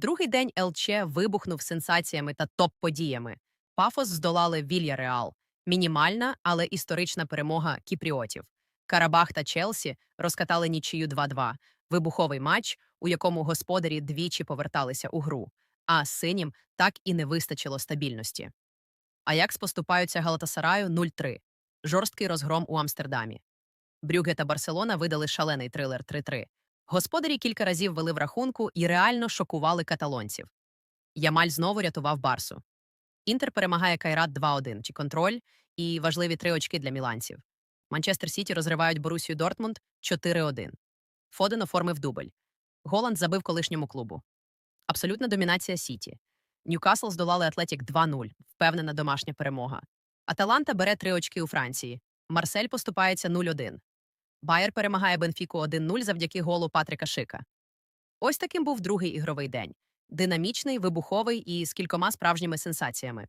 Другий день ЛЧ вибухнув сенсаціями та топ-подіями. Пафос здолали Вільяреал. Мінімальна, але історична перемога кіпріотів. Карабах та Челсі розкатали нічию 2-2. Вибуховий матч, у якому господарі двічі поверталися у гру, а синім так і не вистачило стабільності. Аякс поступаються Галатасараю 0-3. Жорсткий розгром у Амстердамі. Брюге та Барселона видали шалений трилер 3-3. Господарі кілька разів вели в рахунку і реально шокували каталонців. Ямаль знову рятував Барсу. Інтер перемагає Кайрат 2-1, чи контроль, і важливі три очки для міланців. Манчестер Сіті розривають Борусію Дортмунд 4-1. Фоден оформив дубль. Голланд забив колишньому клубу. Абсолютна домінація Сіті. Ньюкасл здолали Атлетік 2-0, впевнена домашня перемога. Аталанта бере три очки у Франції. Марсель поступається 0-1. Байер перемагає Бенфіку 1-0 завдяки голу Патрика Шика. Ось таким був другий ігровий день. Динамічний, вибуховий і з кількома справжніми сенсаціями.